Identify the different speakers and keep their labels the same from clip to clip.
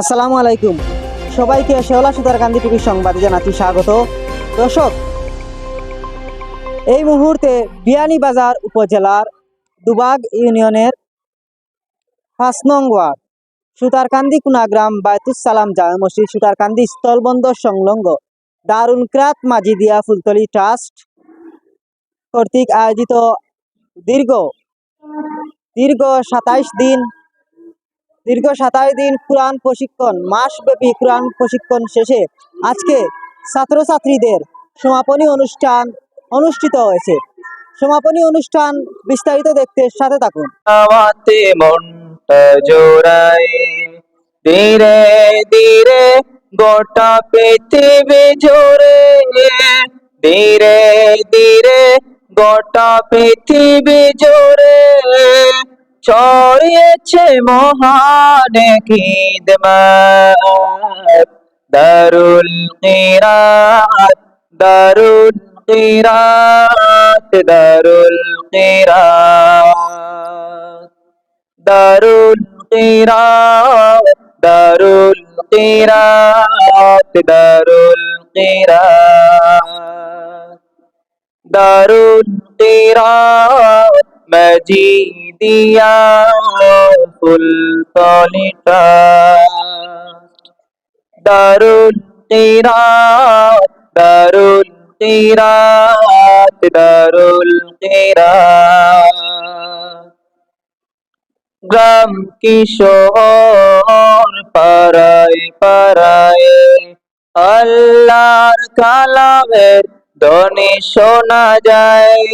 Speaker 1: আসসালামু আলাইকুম। সবাইকে শেওলা সুতার কান্দি টিভির সংবাদে জানাচ্ছি স্বাগত। দর্শক, এই মুহূর্তে বিয়ানীবাজার উপজেলার দুবাগ ইউনিয়নের পাঁচ নং ওয়ার্ড সুতারকান্দি কুনাগ্রাম বায়তুস সালাম জামে মসজিদ সুতারকান্দি স্থলবন্দর সংলগ্ন দারুল ক্রাত মাজিদিয়া ফুলতলি ট্রাস্ট কর্তৃক আয়োজিত দীর্ঘ দীর্ঘ সাতাইশ দিন দীর্ঘ সাতাশ দিন কোরআন প্রশিক্ষণ, মাসব্যাপী কোরআন প্রশিক্ষণ শেষে আজকে ছাত্রছাত্রীদের সমাপনী অনুষ্ঠান অনুষ্ঠিত হয়েছে। সমাপনী অনুষ্ঠান বিস্তারিত দেখতে সাথে থাকুন।
Speaker 2: ধীরে ধীরে গোটা পৃথিবী জোরে ধীরে ধীরে গোটা পৃথিবী জোরে ছড়িয়েছে মহান দারুল কিরাত দারুল কিরাত দারুল কিরাত। দারুল কিরাত দারুল কিরাত দারুল কিরাত। দারুল কিরাত মজিদিয়া ফুল তলিটা দারুল কিরাত দারুল কিরাত দারুল কিরাত। গ্রাম কিশোর, পাড়ায় পাড়ায় আল্লাহর কালামের ধ্বনি শোনা যায়।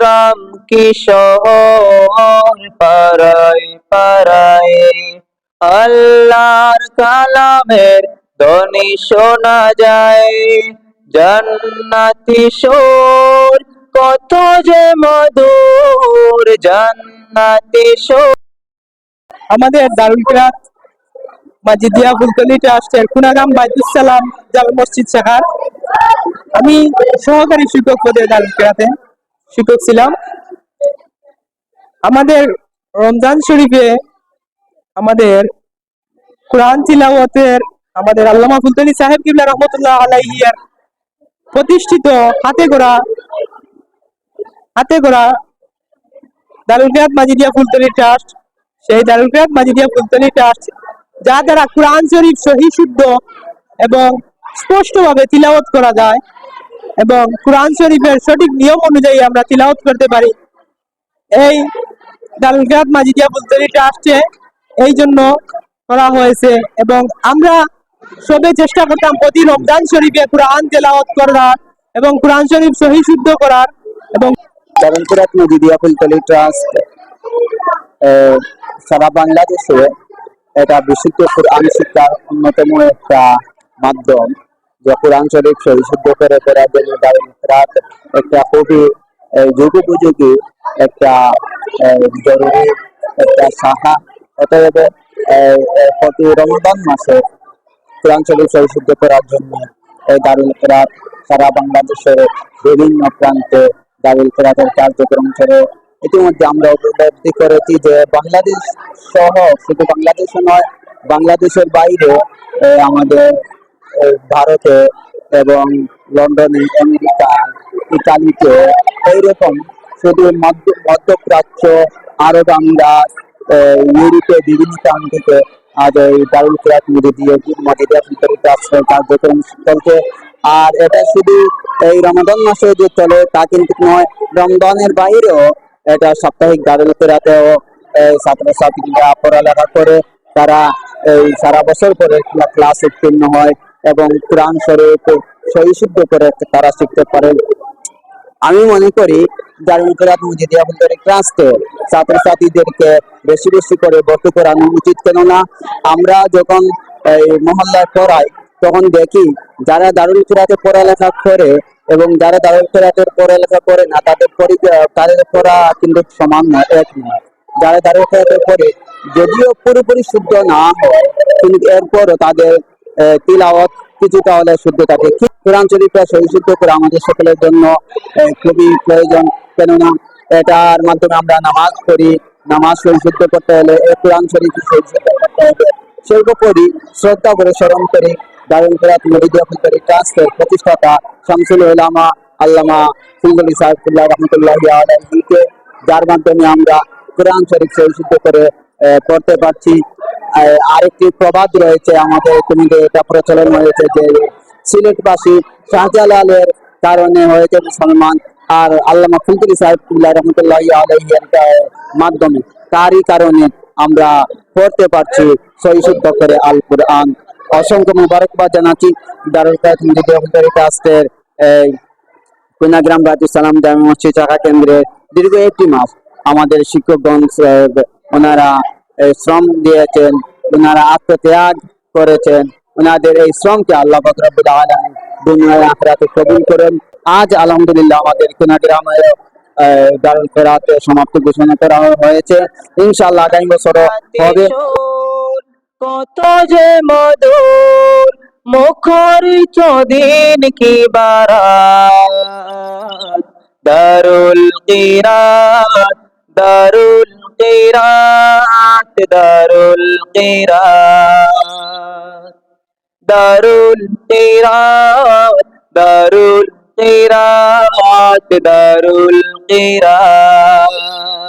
Speaker 2: গ্রাম কিশোর পাড়ায় পাড়ায় আল্লাহর কালামের ধ্বনি শোনা যায়। জান্নাতি কত যে মধুর, জান্নাতি সুর।
Speaker 3: আমাদের দারুল কিরাত মাজিদিয়া ফুলতলি ট্রাস্টের কুনাগাম বাইতুস সালাম জামে মসজিদ শাখার। আমি সহকারী শিক্ষক পদে দারুল কিরাতে শিক্ষক আমাদের রমজান শরীফে আমাদের কোরআন তিলাওয়াতের আমাদের আল্লামা ফুলতলি সাহেব কিবলা রহমতুল্লাহ আলাইহিয়ার প্রতিষ্ঠিত হাতে গড়া হাতে গড়া দারুল মাজিদিয়া ফুলতলি ট্রাস্ট। সেই দারুল কিরাত মাজিদিয়া ফুলতলি ট্রাস্ট, যা দ্বারা কোরআন শরীফ সহি শুদ্ধ এবং স্পষ্টভাবে তিলাওয়াত করা যায়। এবং কোরআন শরীফের সঠিক নিয়ম অনুযায়ী আমরা তিলাওয়াত করতে পারি। এই কিরাত মাজিদিয়া ফুলতলি ট্রাস্টে এই জন্য করা হয়েছে এবং আমরা সবে চেষ্টা করতাম প্রতি রমজান শরীফে কোরআন তেলাওয়াত করার এবং কোরআন শরীফ সহি শুদ্ধ করার এবং
Speaker 4: দারুণপুরাত মজিদিয়া ফুলতলি ট্রাস্ট সারা বাংলাদেশে এটা বিশুদ্ধ কোরআন শিক্ষার অন্যতম একটা মাধ্যম। যে কোরআন শরীফ করে করার জন্য দারুণপুরাত একটা খুবই যুগোপযোগী একটা জরুরি একটা সাহা। অতএব প্রতি রমজান মাসে কোরআন শরীফ করার জন্য এই দারুল কেরাত সারা বাংলাদেশের বিভিন্ন প্রান্তে দারুল কেরাতের কার্যক্রম করে ইতিমধ্যে আমরা উপলব্ধি করেছি যে বাংলাদেশ সহ শুধু বাংলাদেশে নয়, বাংলাদেশের বাইরে আমাদের ভারতে এবং লন্ডনে, আমেরিকা, ইতালিতে এইরকম শুধু মধ্য, মধ্যপ্রাচ্য আরব আমিরাত ইউরোপে বিভিন্ন স্থান থেকে আজ এই দারুল কিরাত মজিদিয়া মজিদিয়া আসছে কার্যক্রম চলছে আর এটা শুধু এই রমাদান মাসে যে চলে তা কিন্তু নয়, রমজানের বাইরেও এটা সাপ্তাহিক দারুল কিরাতেও ছাত্রছাত্রীরা পড়ালেখা করে, তারা এই সারা বছর পরে ক্লাস উত্তীর্ণ হয়। এবং কোরআন শরীফ সহিশুদ্ধ করে তারা শিখতে পারে। আমি মনে করি দারুল কিরাত মজিদিয়া ফুলতলি ট্রাস্টে ছাত্রছাত্রীদেরকে বেশি বেশি করে ভর্তি করানো উচিত, কেননা আমরা যখন এই মহল্লায় পড়াই, তখন দেখি যারা দারুল কিরাতে পড়ালেখা করে এবং যারা দারুল কিরাতের পড়ালেখা করে না, তাদের পরি- তাদের পড়া কিন্তু সমান নয়, এক নয়। যারা দারুল কিরাতে পড়ে, যদিও পুরোপুরি শুদ্ধ না হয়, কিন্তু এরপরও তাদের তিলাওয়াত কিছুটা হলে শুদ্ধ থাকে। কোরআন শরীফটা সহিশুদ্ধ করে আমাদের সকলের জন্য খুবই প্রয়োজন। কেননা এটার মাধ্যমে আমরা নামাজ পড়ি, নামাজ সহিশুদ্ধ করতে হলে এই কোরআন শরীফ করতে হবে। সর্বোপরি শ্রদ্ধা করে স্মরণ করি দারুল ফেরাত মরিদিয়া ফুলতলি ট্রাস্টের প্রতিষ্ঠাতা শামসুল উলামা আল্লামা ফুলতলি সাহেবুল্লাহ রহমতুল্লাহ আলহীকে যার মাধ্যমে আমরা কোরআন শরীফ সহিষ্ণু করে পড়তে পারছি। আরেকটি প্রবাদ রয়েছে আমাদের তুমি এটা প্রচলন হয়েছে যে সিলেটবাসী শাহজালালের কারণে হয়েছে মুসলমান আর আল্লামা ফুলতুলি সাহেবুল্লাহ রহমতুল্লাহ আলহিয়ার মাধ্যমে। তারই কারণে আমরা পড়তে পারছি সহিশুদ্ধ করে আল কোরআন অসংখ্য মুবারকবাদ জানাচ্ছি। দারুল রহমান কুনাগ্রাম বাদুর সালাম জামে মসজিদ শাখা কেন্দ্রে দীর্ঘ একটি মাস আমাদের শিক্ষকগণ আহ, ওনারা শ্রম দিয়েছেন ওনারা আত্মত্যাগ করেছেন ওনাদের এই শ্রমকে আল্লাহ বকরবুল আলম দুনিয়ায় আখরাতে কবুল করেন। আজ আলহামদুলিল্লাহ আমাদের কুনাগ্রামে আহ, দারুল ফেরাত সমাপ্ত ঘোষণা করা হয়েছে। ইনশাআল্লাহ আগামী বছর হবে।
Speaker 2: কত যে মধুর মুখরিত দিন কি বারাত। দারুল কিরাত দারুল কিরাত দারুল কিরাত। দারুল কিরাত দারুল কিরাত দারুল কিরাত।